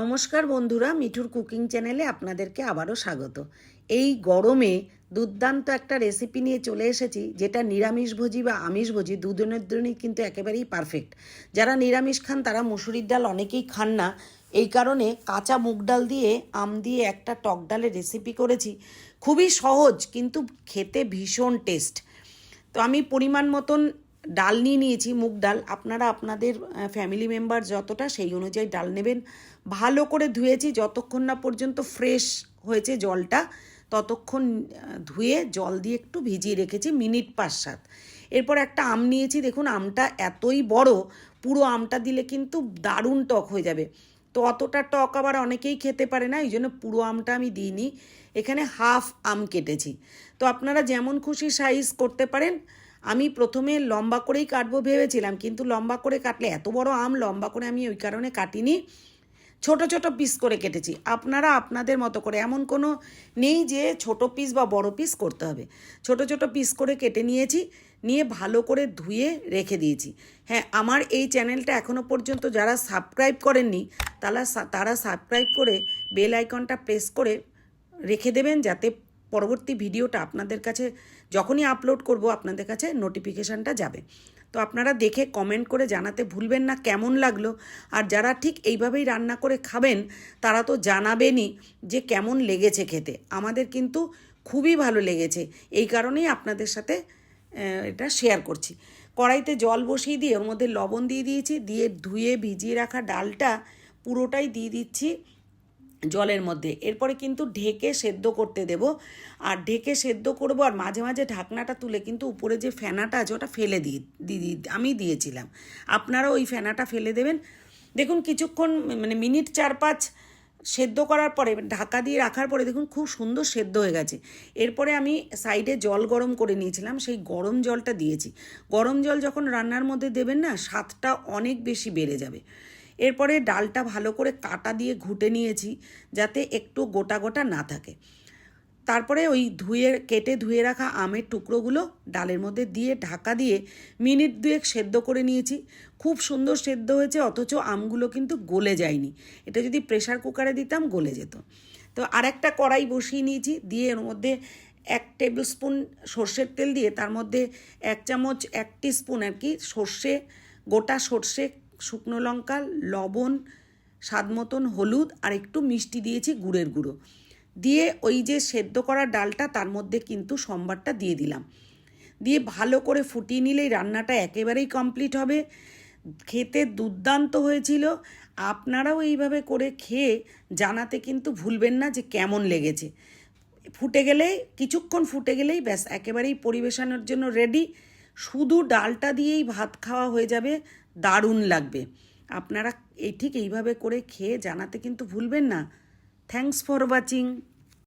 নমস্কার বন্ধুরা, মিঠুর কুকিং চ্যানেলে আপনাদেরকে আবারও স্বাগত। এই গরমে দুর্দান্ত একটা রেসিপি নিয়ে চলে এসেছি, যেটা নিরামিষভোজী বা আমিষভোজী দুজনের জন্যই কিন্তু একেবারেই পারফেক্ট যারা নিরামিষ খান, তারা মুসুরির ডাল অনেকেই খান না। এই কারণে কাঁচা মুগ ডাল দিয়ে, আম দিয়ে একটা টক ডালের রেসিপি করেছি। খুবই সহজ, কিন্তু খেতে ভীষণ টেস্ট তো আমি পরিমাণ মতন ডাল নিয়ে নিয়েছি, মুগ ডাল। আপনারা আপনাদের ফ্যামিলি মেম্বার যতটা সেই অনুযায়ী ডাল নেবেন। ভালো করে ধুয়েছি, যতক্ষণ না পর্যন্ত ফ্রেশ হয়েছে জলটা, ততক্ষণ ধুয়ে জল দিয়ে একটু ভিজিয়ে রেখেছি মিনিট পাঁচ সাত এরপর একটা আম নিয়েছি, দেখুন আমটা এতই বড়, পুরো আমটা দিলে কিন্তু দারুণ টক হয়ে যাবে। তো অতটা টক আবার অনেকেই খেতে পারে না, এই জন্য পুরো আমটা আমি দিইনি। এখানে হাফ আম কেটেছি। তো আপনারা যেমন খুশি সাইজ করতে পারেন আমি প্রথমে লম্বা করেই কাটবো ভেবেছিলাম, কিন্তু লম্বা করে কাটলে এত বড় আম, লম্বা করে আমি ওই কারণে কাটিনি। ছোট ছোট পিস করে কেটেছি। আপনারা আপনাদের মতো করে, এমন কোনো নেই যে ছোট পিস বা বড় পিস করতে হবে। ছোট ছোট পিস করে কেটে নিয়েছি, নিয়ে ভালো করে ধুয়ে রেখে দিয়েছি। হ্যাঁ আমার এই চ্যানেলটা এখনও পর্যন্ত যারা সাবস্ক্রাইব করেননি তারা তারা সাবস্ক্রাইব করে বেল আইকনটা প্রেস করে রেখে দেবেন, যাতে পরবর্তী ভিডিওটা আপনাদের কাছে যখনই আপলোড করব, আপনাদের কাছে নোটিফিকেশানটা যাবে। তো আপনারা দেখে কমেন্ট করে জানাতে ভুলবেন না কেমন লাগল। আর যারা ঠিক এইভাবেই রান্না করে খাবেন, তারা তো জানাবেনই যে কেমন লেগেছে খেতে। আমাদের কিন্তু খুবই ভালো লেগেছে। এই কারণেই আপনাদের সাথে এটা শেয়ার করছি। কড়াইতে জল বসিয়ে দিয়ে ওর মধ্যে লবণ দিয়ে দিয়েছি, দিয়ে ধুয়ে ভিজিয়ে রাখা ডালটা পুরোটাই দিয়ে দিচ্ছি। জলের মধ্যে। এরপরে কিন্তু ঢেকে সেদ্ধ করতে দেব। আর ঢেকে সেদ্ধ করব আর মাঝে মাঝে ঢাকনাটা তুলে কিন্তু উপরে যে ফেনাটা আছে ওটা ফেলে দিই দিদি আমি দিয়েছিলাম। আপনারা ওই ফেনাটা ফেলে দেবেন। দেখুন কিছুক্ষণ মানে মিনিট চার পাঁচ সেদ্ধ করার পরে, ঢাকা দিয়ে রাখার পরে দেখুন খুব সুন্দর সেদ্ধ হয়ে গেছে। এরপরে আমি সাইডে জল গরম করে নিয়েছিলাম, সেই গরম জলটা দিয়েছি। গরম জল যখন রান্নার মধ্যে দেবেন না, স্বাদটা অনেক বেশি বেড়ে যাবে। এরপরে ডালটা ভালো করে কাটা দিয়ে ঘুটে নিয়েছি যাতে একটু গোটা গোটা না থাকে। তারপরে ওই ধুয়ে, কেটে ধুয়ে রাখা আমের টুকরোগুলো ডালের মধ্যে দিয়ে ঢাকা দিয়ে মিনিট দুয়েক সেদ্ধ করে নিয়েছি। খুব সুন্দর সেদ্ধ হয়েছে, অথচ আমগুলো কিন্তু গলে যায়নি। এটা যদি প্রেসার কুকারে দিতাম গলে যেত। তো আরেকটা কড়াই বসিয়ে নিয়েছি, দিয়ে এর মধ্যে এক টেবিল স্পুন সর্ষের তেল দিয়ে তার মধ্যে এক চামচ, এক স্পুন আর কি সর্ষে, গোটা সর্ষে শুকনো লঙ্কা, লবণ, স্বাদ মতন হলুদ আর একটু মিষ্টি দিয়েছি গুড়ের গুঁড়ো। দিয়ে ওই যে সেদ্ধ করা ডালটা তার মধ্যে কিন্তু সম্বারটা দিয়ে দিলাম। দিয়ে ভালো করে ফুটিয়ে নিলেই রান্নাটা একেবারেই কমপ্লিট হবে। খেতে দুর্দান্ত হয়েছিল। আপনারাও এইভাবে করে খেয়ে জানাতে কিন্তু ভুলবেন না যে কেমন লেগেছে। ফুটে গেলেই, কিছুক্ষণ ফুটে গেলেই ব্যাস, একেবারেই পরিবেশনের জন্য রেডি শুধু ডালটা দিয়েই ভাত খাওয়া হয়ে যাবে। দারুণ লাগবে। আপনারা এই ঠিক এইভাবে করে খেয়ে জানাতে কিন্তু ভুলবেন না। Thanks for watching